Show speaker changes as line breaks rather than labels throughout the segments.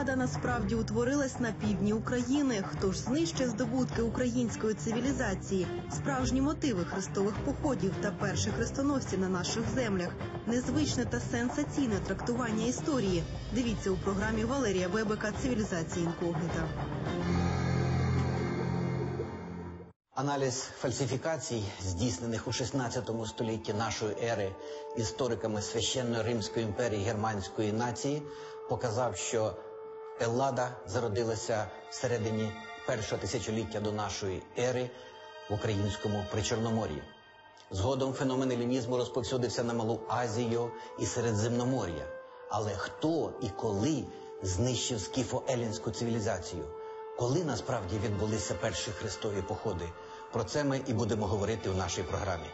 Елада насправді утворилась на півдні України. Хто ж знищив здобутки української цивілізації, справжні мотиви хрестових походів та перших хрестоносців на наших землях, незвичне та сенсаційне трактування історії. Дивіться у програмі Валерія Бебека Цивілізації інкогніта.
Аналіз фальсифікацій, здійснених у 16 столітті нашої ери істориками священної Римської імперії германської нації, показав, що Еллада зародилася всередині першого тисячоліття до нашої ери в українському причорномор'ї. Згодом феномен елінізму розповсюдився на Малу Азію і Середземномор'я. Але хто і коли знищив скіфо-елінську цивілізацію? Коли насправді відбулися перші хрестові походи? Про це ми і будемо говорити у нашій програмі.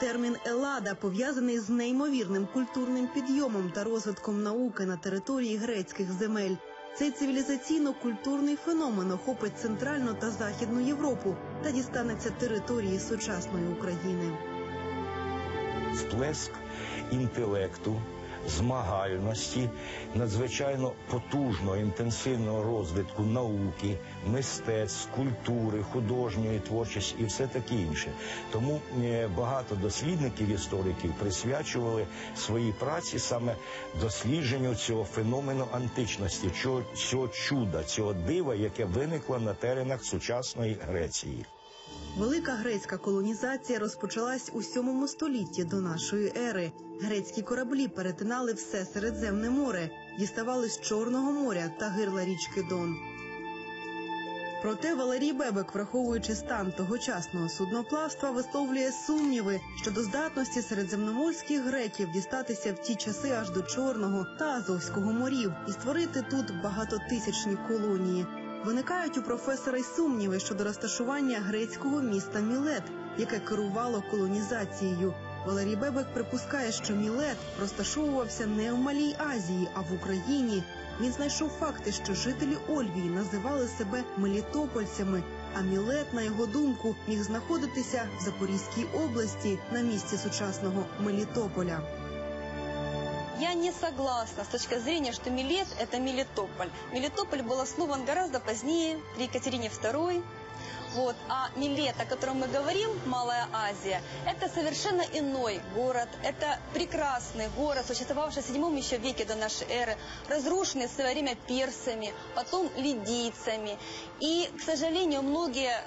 Термін Елада пов'язаний з неймовірним культурним підйомом та розвитком науки на території грецьких земель. Цей цивілізаційно-культурний феномен охопить центральну та західну Європу та дістанеться території сучасної України.
сплеск інтелекту, змагальності, надзвичайно потужного інтенсивного розвитку науки, мистецтв, культури, художньої творчості і все таке інше. Тому е, багато дослідників, істориків присвячували свої праці саме дослідженню цього феномену античності, цього, цього чуда, цього дива, яке виникло на теренах сучасної Греції.
Велика грецька колонізація розпочалась у 7 столітті до нашої ери. Грецькі кораблі перетинали все Середземне море, діставали з Чорного моря та гирла річки Дон. Проте Валерій Бебек, враховуючи стан тогочасного судноплавства, висловлює сумніви щодо здатності середземноморських греків дістатися в ті часи аж до Чорного та Азовського морів і створити тут багатотисячні колонії. Виникають у професора й сумніви щодо розташування грецького міста Мілет, яке керувало колонізацією. Валерій Бебек припускає, що Мілет розташовувався не в Малій Азії, а в Україні. Він знайшов факти, що жителі Ольвії називали себе мелітопольцями. А Мілет, на його думку, міг знаходитися в Запорізькій області на місці сучасного Мелітополя.
Я не согласна с точки зрения, что Милет – это Мелитополь. Мелитополь был основан гораздо позднее, при Екатерине II. Вот. А Милет, о котором мы говорим, Малая Азия, это совершенно иной город. Это прекрасный город, существовавший в седьмом еще веке до нашей эры, разрушенный в свое время персами, потом лидийцами. И, к сожалению, многие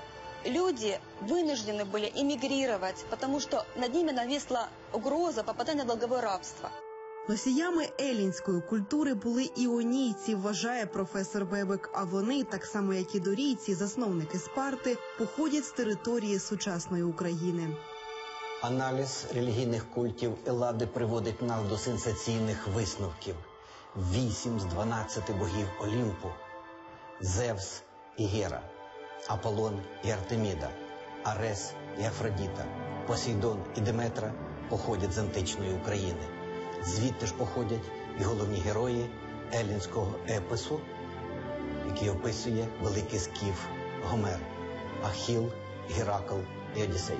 люди вынуждены были эмигрировать, потому что над ними нависла угроза попадания в долговое рабство.
Носіями елінської культури були іонійці, вважає професор Бебек. А вони, так само як і дорійці, засновники Спарти, походять з території сучасної України.
Аналіз релігійних культів Елади приводить нас до сенсаційних висновків. Вісім з 12 богів Олімпу, Зевс і Гера, Аполлон і Артеміда, Арес і Афродіта, Посейдон і Деметра походять з античної України. Звідти ж походять і головні герої елінського епосу, який описує великий скіф Гомер, Ахіл, Геракл і Одіссей.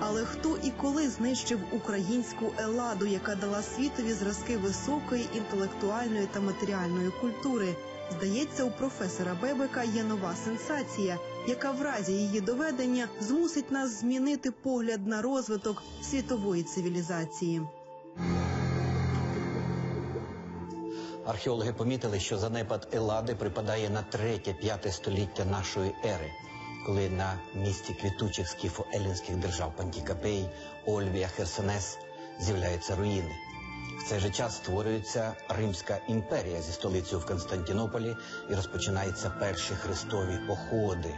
Але хто і коли знищив українську еладу, яка дала світові зразки високої інтелектуальної та матеріальної культури? Здається, у професора Бебека є нова сенсація, яка в разі її доведення змусить нас змінити погляд на розвиток світової цивілізації.
Археологи помітили, що занепад Елади припадає на 3-5 століття нашої ери, коли на місці квітучих скіфо-елінських держав Пантікапей, Ольвія, Херсонес з'являються руїни. В цей же час створюється Римська імперія зі столицею в Константинополі і розпочинаються перші хрестові походи.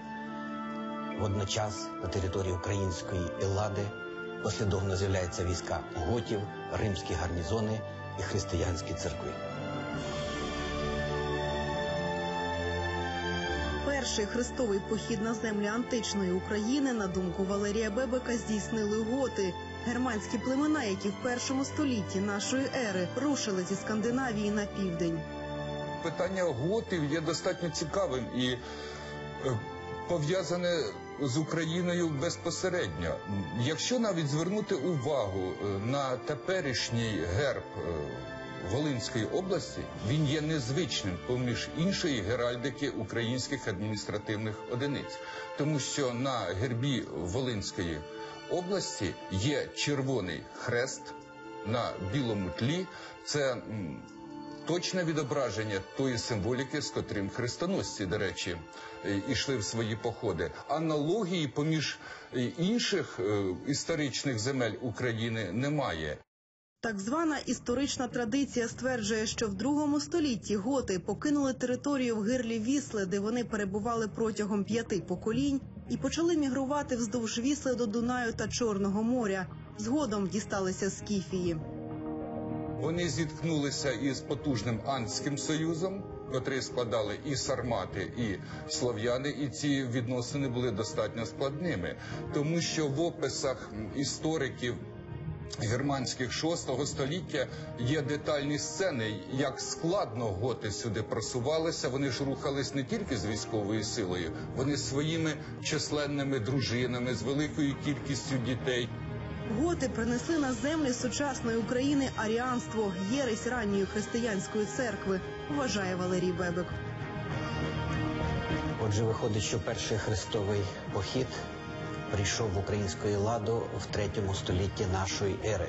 Водночас на території української Елади послідовно з'являються війська готів, римські гарнізони і християнські церкви.
Перший хрестовий похід на землі античної України, на думку Валерія Бебека, здійснили готи. Германські племена, які в першому столітті нашої ери рушили зі Скандинавії на південь.
питання готів є достатньо цікавим і е, пов'язане з Україною безпосередньо. Якщо навіть звернути увагу е, на теперішній герб е, Волинської області він є незвичним поміж іншої геральдики українських адміністративних одиниць, тому що на гербі Волинської області є червоний хрест на білому тлі. Це точне відображення тої символіки, з котрим хрестоносці, до речі, е, ішли в свої походи. Аналогії поміж е, інших е, історичних земель України немає.
Так звана історична традиція стверджує, що в другому столітті готи покинули територію в гирлі Вісли, де вони перебували протягом п'яти поколінь, і почали мігрувати вздовж Вісли до Дунаю та Чорного моря. Згодом дісталися Скіфії.
Вони зіткнулися із потужним Андським союзом, котрий складали і сармати, і слов'яни, і ці відносини були достатньо складними, тому що в описах істориків. Германських шостого століття є детальні сцени, як складно готи сюди просувалися. Вони ж рухались не тільки з військовою силою, вони своїми численними дружинами, з великою кількістю дітей.
Готи принесли на землі сучасної України аріанство, єресь ранньої християнської церкви, вважає Валерій Бебек.
Отже, виходить, що перший хрестовий похід прийшов в українську ладу в третьому столітті нашої ери.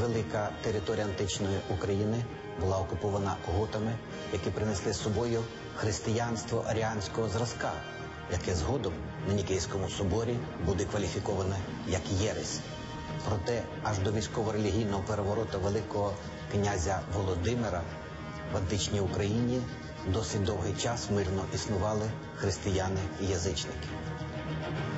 Велика територія античної України була окупована готами, які принесли з собою християнство аріанського зразка, яке згодом на Нікейському соборі буде кваліфіковане як єресь. Проте аж до військово-релігійного перевороту Великого князя Володимира в античній Україні досить довгий час мирно існували християни і язичники.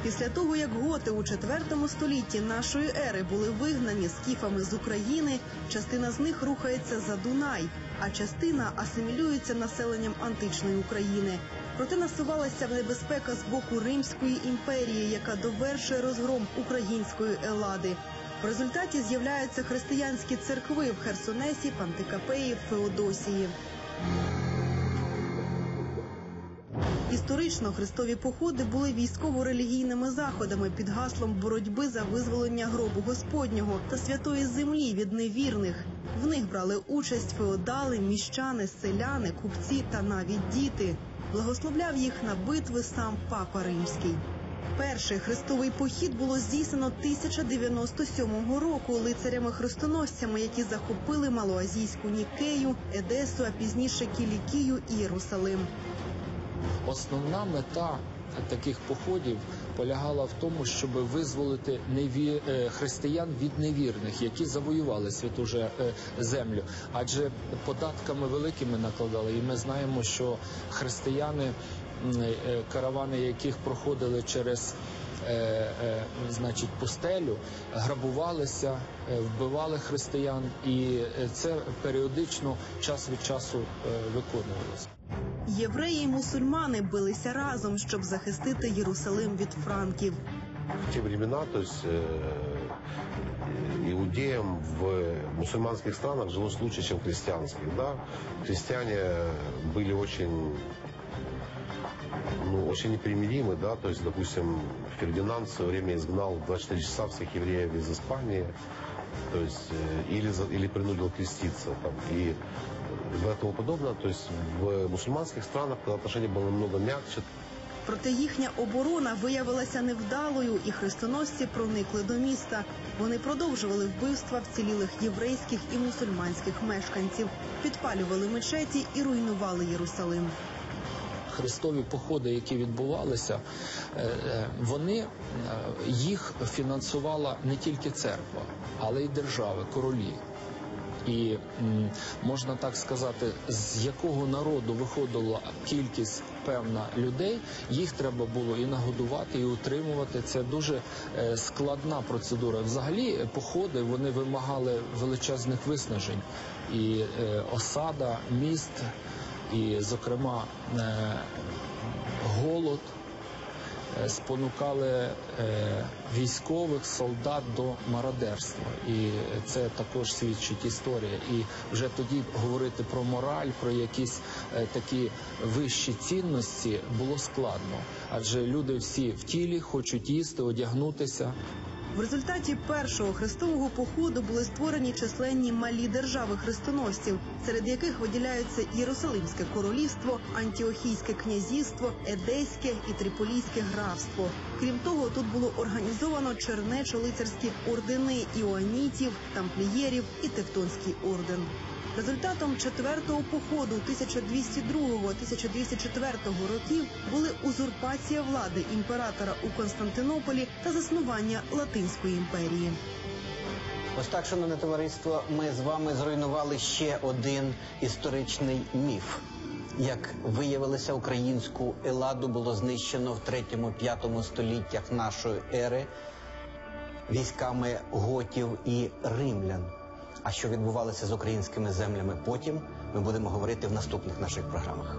Після того, як готи у IV столітті нашої ери були вигнані скіфами з України, частина з них рухається за Дунай, а частина асимілюється населенням античної України. Проте насувалася небезпека з боку Римської імперії, яка довершує розгром української елади. В результаті з'являються християнські церкви в Херсонесі, Пантикапеї, Феодосії. Історично хрестові походи були військово-релігійними заходами під гаслом боротьби за визволення гробу Господнього та святої землі від невірних. В них брали участь феодали, міщани, селяни, купці та навіть діти. Благословляв їх на битви сам папа римський. Перший хрестовий похід було здійснено 1097 року лицарями-хрестоносцями, які захопили малоазійську Нікею, Едесу, а пізніше Кілікію і Єрусалим.
Основна мета таких походів полягала в тому, щоб визволити неві... е, християн від невірних, які завоювали святу е, землю. Адже податками великими накладали, і ми знаємо, що християни, е, каравани яких проходили через. Значить, пустелю грабувалися, вбивали християн, і це періодично час від часу виконувалося.
Євреї й мусульмани билися разом, щоб захистити Єрусалим від франків.
В те времена, то есть э, иудеям в мусульманских странах жилось лучше, чем в христианских. Да? Христиане были очень, ну, очень непримиримы, да, то есть, допустим, Фердинанд в свое время изгнал в 24 часа всех евреев из Испании, то есть, э, или, за- или принудил креститься, там, и тому подобное. То есть в мусульманских странах отношение было намного мягче,
Проте їхня оборона виявилася невдалою, і хрестоносці проникли до міста. Вони продовжували вбивства вцілілих єврейських і мусульманських мешканців, підпалювали мечеті і руйнували Єрусалим.
Хрестові походи, які відбувалися, е, е, вони е, їх фінансувала не тільки церква, але й держави, королі. І можна так сказати, з якого народу виходила кількість певна людей, їх треба було і нагодувати, і утримувати. Це дуже складна процедура. Взагалі, походи вони вимагали величезних виснажень і осада міст, і, зокрема, е, голод е, спонукали е, військових солдат до мародерства, і це також свідчить історія. І вже тоді говорити про мораль, про якісь такі вищі цінності було складно, адже люди всі в тілі хочуть їсти, одягнутися.
В результаті першого хрестового походу були створені численні малі держави хрестоносців, серед яких виділяються Єрусалимське королівство, Антіохійське князівство, Едеське і Триполійське графство. Крім того, тут було організовано чернечо-лицарські ордени іоанітів, тамплієрів і Тевтонський орден. Результатом четвертого походу 1202-1204 років були узурпація влади імператора у Константинополі та заснування Латинської імперії.
Ось так, шановне товариство, ми з вами зруйнували ще один історичний міф. Як виявилося, українську еладу було знищено в 3-5 століттях нашої ери військами готів і римлян. А що відбувалося з українськими землями потім, ми будемо говорити в наступних наших програмах.